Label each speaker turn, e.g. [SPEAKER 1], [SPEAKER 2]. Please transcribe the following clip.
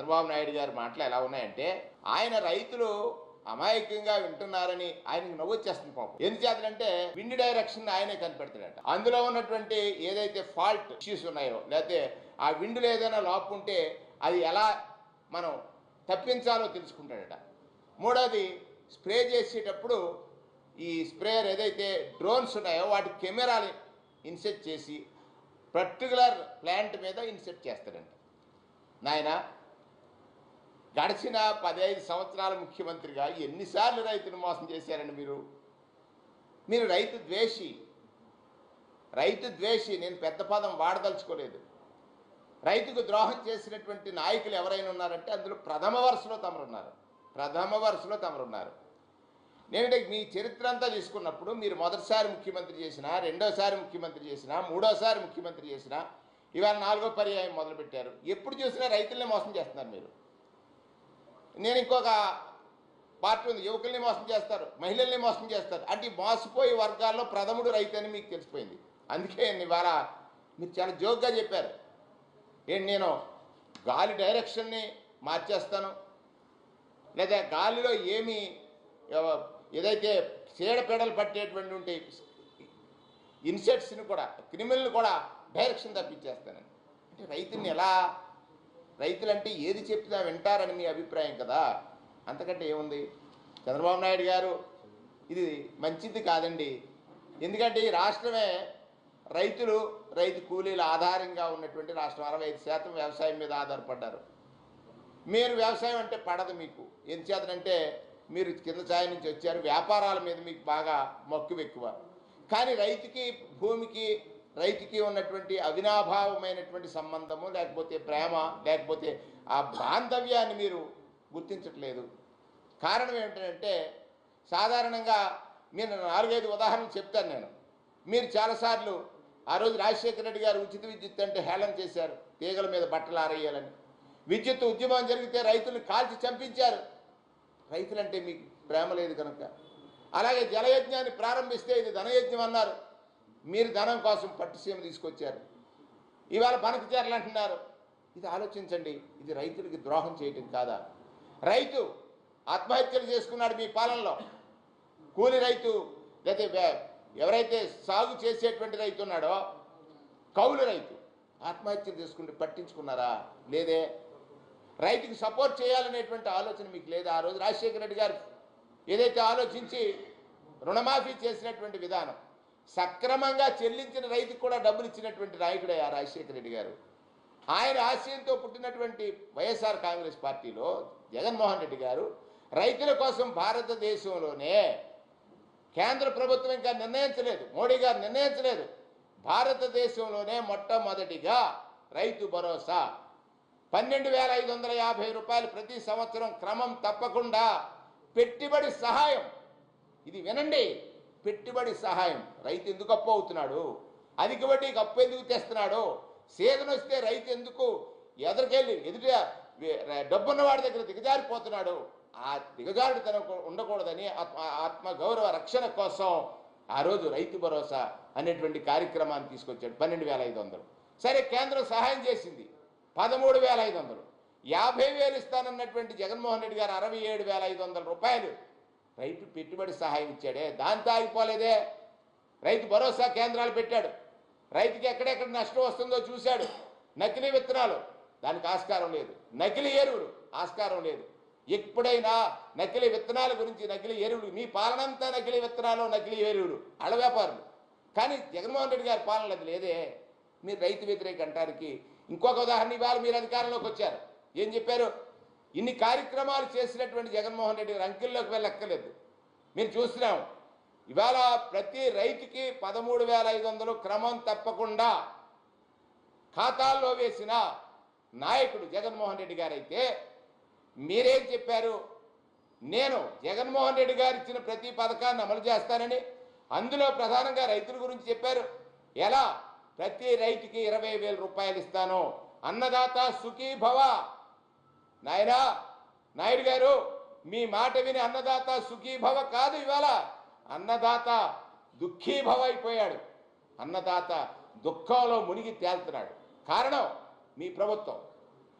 [SPEAKER 1] చంద్రబాబు నాయుడు గారి మాటలు ఎలా ఉన్నాయంటే ఆయన రైతులు అమాయకంగా వింటున్నారని ఆయనకు నవ్వు వచ్చేస్తుంది పాపం. ఎందుచేతంటే విండి డైరెక్షన్ ఆయనే కనిపెడతాడట. అందులో ఉన్నటువంటి ఏదైతే ఫాల్ట్ ఇష్యూస్ ఉన్నాయో లేకపోతే ఆ విండులో ఏదైనా లోపు ఉంటే అది ఎలా మనం తప్పించాలో తెలుసుకుంటాడట. మూడోది స్ప్రే చేసేటప్పుడు ఈ స్ప్రేయర్ ఏదైతే డ్రోన్స్ ఉన్నాయో వాటి కెమెరాలు ఇన్సెట్ చేసి పర్టికులర్ ప్లాంట్ మీద ఇన్సెట్ చేస్తాడంట. నాయన గడిచిన పదహైదు సంవత్సరాల ముఖ్యమంత్రిగా ఎన్నిసార్లు రైతును మోసం చేశారండి మీరు? మీరు రైతు ద్వేషి. రైతు ద్వేషి నేను పెద్ద పదం వాడదలుచుకోలేదు. రైతుకు ద్రోహం చేసినటువంటి నాయకులు ఎవరైనా ఉన్నారంటే అందులో ప్రథమ వరుసలో తమరున్నారు. ప్రథమ వరుసలో తమరున్నారు. నేనంటే మీ చరిత్ర అంతా తీసుకున్నప్పుడు మీరు మొదటిసారి ముఖ్యమంత్రి చేసినా రెండోసారి ముఖ్యమంత్రి చేసినా మూడోసారి ముఖ్యమంత్రి చేసినా ఇవాళ నాలుగో పర్యాయం మొదలుపెట్టారు. ఎప్పుడు చూసినా రైతులనే మోసం చేస్తున్నారు మీరు. నేను ఇంకొక పార్టీ ఉంది. యువకుల్ని మోసం చేస్తారు. మహిళల్ని మోసం చేస్తారు. అంటే మోసపోయే వర్గాల్లో ప్రథముడు రైతు అని మీకు తెలిసిపోయింది. అందుకే ఇవాళ మీరు చాలా జోక్గా చెప్పారు. ఏంటి నేను గాలి డైరెక్షన్ని మార్చేస్తాను? లేదా గాలిలో ఏమి ఏదైతే చీడపీడలు పట్టేటువంటి ఉంటే ఇన్సెట్స్ని కూడా క్రిమినల్ని కూడా డైరెక్షన్ తప్పించేస్తానని. అంటే రైతుని ఎలా రైతులంటే ఏది చెప్పినా వింటారని మీ అభిప్రాయం కదా? అంతకంటే ఏముంది? చంద్రబాబు నాయుడు గారు ఇది మంచిది కాదండి. ఎందుకంటే ఈ రాష్ట్రమే రైతులు రైతు కూలీల ఆధారంగా ఉన్నటువంటి రాష్ట్రం. అరవై ఐదు శాతం వ్యవసాయం మీద ఆధారపడ్డారు. మీరు వ్యవసాయం అంటే పడదు మీకు. ఎందుచేతనంటే మీరు కింద స్థాయి నుంచి వచ్చారు. వ్యాపారాల మీద మీకు బాగా మక్కువ ఎక్కువ. కానీ రైతుకి భూమికి రైతుకి ఉన్నటువంటి అవినాభావమైనటువంటి సంబంధము లేకపోతే ప్రేమ లేకపోతే ఆ బాంధవ్యాన్ని మీరు గుర్తించట్లేదు. కారణం ఏమిటంటే సాధారణంగా మీరు నాలుగైదు ఉదాహరణలు చెప్తాను నేను. మీరు చాలాసార్లు ఆ రోజు రాజశేఖర రెడ్డి గారు ఉచిత విద్యుత్ అంటే హేళన చేశారు తీగల మీద బట్టలు ఆరేయాలని. విద్యుత్ ఉద్యమం జరిగితే రైతులను కాల్చి చంపించారు. రైతులంటే మీకు ప్రేమ లేదు కనుక. అలాగే జలయజ్ఞాన్ని ప్రారంభిస్తే ఇది ధనయజ్ఞం అన్నారు. మీరు ధనం కోసం పట్టుసీమ తీసుకొచ్చారు. ఇవాళ బనకచర్లు అంటున్నారు. ఇది ఆలోచించండి ఇది రైతులకి ద్రోహం చేయటం కాదా? రైతు ఆత్మహత్యలు చేసుకున్నాడు మీ పాలనలో. కూలి రైతు లేదా ఎవరైతే సాగు చేసేటువంటి రైతు ఉన్నాడో కౌలు రైతు ఆత్మహత్యలు చేసుకుంటే పట్టించుకున్నారా? లేదే. రైతుకి సపోర్ట్ చేయాలనేటువంటి ఆలోచన మీకు లేదా? ఆ రోజు రాజశేఖర రెడ్డి గారు ఏదైతే ఆలోచించి రుణమాఫీ చేసినటువంటి విధానం సక్రమంగా చెల్లించిన రైతుకు కూడా డబ్బులు ఇచ్చినటువంటి నాయకుడే ఆ రాజశేఖర రెడ్డి గారు. ఆయన ఆశయంతో పుట్టినటువంటి వైఎస్ఆర్ కాంగ్రెస్ పార్టీలో జగన్మోహన్ రెడ్డి గారు రైతుల కోసం భారతదేశంలోనే కేంద్ర ప్రభుత్వం ఇంకా నిర్ణయించలేదు మోడీ గారు నిర్ణయించలేదు. భారతదేశంలోనే మొట్టమొదటిగా రైతు భరోసా. పన్నెండు వేల ఐదు వందల యాభై రూపాయలు ప్రతి సంవత్సరం క్రమం తప్పకుండా పెట్టుబడి సహాయం. ఇది వినండి. పెట్టుబడి సహాయం. రైతు ఎందుకు అప్పు అవుతున్నాడు? అధిక వడ్డీకి అప్పు ఎందుకు తెస్తున్నాడు? సీజన్ వస్తే రైతు ఎందుకు ఎదరికెళ్ళి ఎదుట డబ్బున్న వాడి దగ్గర దిగజారిపోతున్నాడు? ఆ దిగజారుడుతనం ఉండకూడదని ఆత్మ ఆత్మ గౌరవ రక్షణ కోసం ఆ రోజు రైతు భరోసా అనేటువంటి కార్యక్రమాన్ని తీసుకొచ్చాడు పన్నెండు వేల ఐదు వందలు. సరే కేంద్రం సహాయం చేసింది పదమూడు వేల ఐదు వందలు. యాభై వేలు ఇస్తానన్నటువంటి జగన్మోహన్ రెడ్డి గారు అరవై ఏడు వేల ఐదు వందల రూపాయలు రైతు పెట్టుబడి సహాయం ఇచ్చాడే దాంతో ఆగిపోలేదే. రైతు భరోసా కేంద్రాలు పెట్టాడు. రైతుకి ఎక్కడెక్కడ నష్టం వస్తుందో చూశాడు. నకిలీ విత్తనాలు దానికి ఆస్కారం లేదు. నకిలీ ఎరువులు ఆస్కారం లేదు. ఎప్పుడైనా నకిలీ విత్తనాల గురించి నకిలీ ఎరువులు మీ పాలనంతా నకిలీ విత్తనాలు నకిలీ ఎరువులు అళ్ళ వ్యాపారులు. కానీ జగన్మోహన్ రెడ్డి గారి పాలన అది లేదే. మీరు రైతు వ్యతిరేక అంటానికి ఇంకొక ఉదాహరణ ఇవాళ మీరు అధికారంలోకి వచ్చారు. ఏం చెప్పారు? ఇన్ని కార్యక్రమాలు చేసినటువంటి జగన్మోహన్ రెడ్డి గారు అంకెల్లోకి వెళ్ళక్కర్లేదు. మీరు చూస్తున్నాం ఇవాళ ప్రతి రైతుకి పదమూడు వేల ఐదు వందలు క్రమం తప్పకుండా ఖాతాల్లో వేసిన నాయకుడు జగన్మోహన్ రెడ్డి గారైతే మీరేం చెప్పారు? నేను జగన్మోహన్ రెడ్డి గారు ఇచ్చిన ప్రతి పథకాన్ని అమలు చేస్తానని అందులో ప్రధానంగా రైతుల గురించి చెప్పారు. ఎలా? ప్రతి రైతుకి ఇరవై వేల రూపాయలు ఇస్తాను. అన్నదాత సుఖీభవ. నాయనా నాయుడు గారు మీ మాట విని అన్నదాత సుఖీభవ కాదు ఇవాళ. అన్నదాత దుఃఖీభవ అయిపోయాడు. అన్నదాత దుఃఖంలో మునిగి తేల్తున్నాడు. కారణం మీ ప్రభుత్వం.